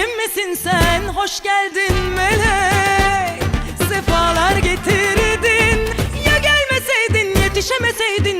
şeyim misin sen? Hoş geldin melek, sefalar getirdin. Ya gelmeseydin, yetişemeseydin,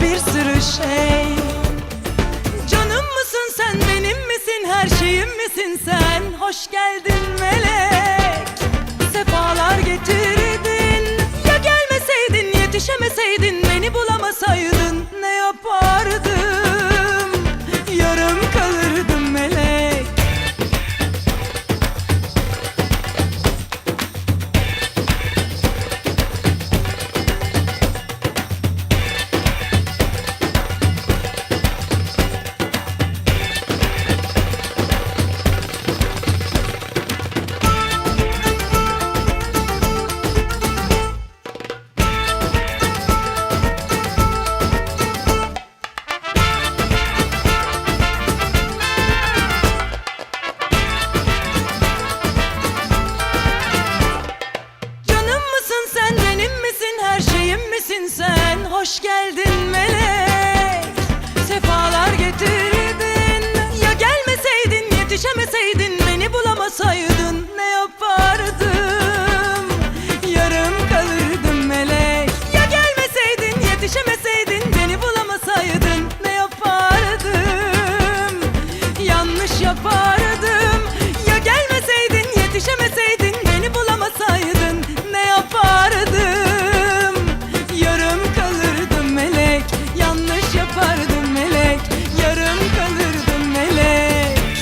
bir sürü şey. Canım mısın sen, benim misin, her şeyim misin sen? Hoş geldin melek,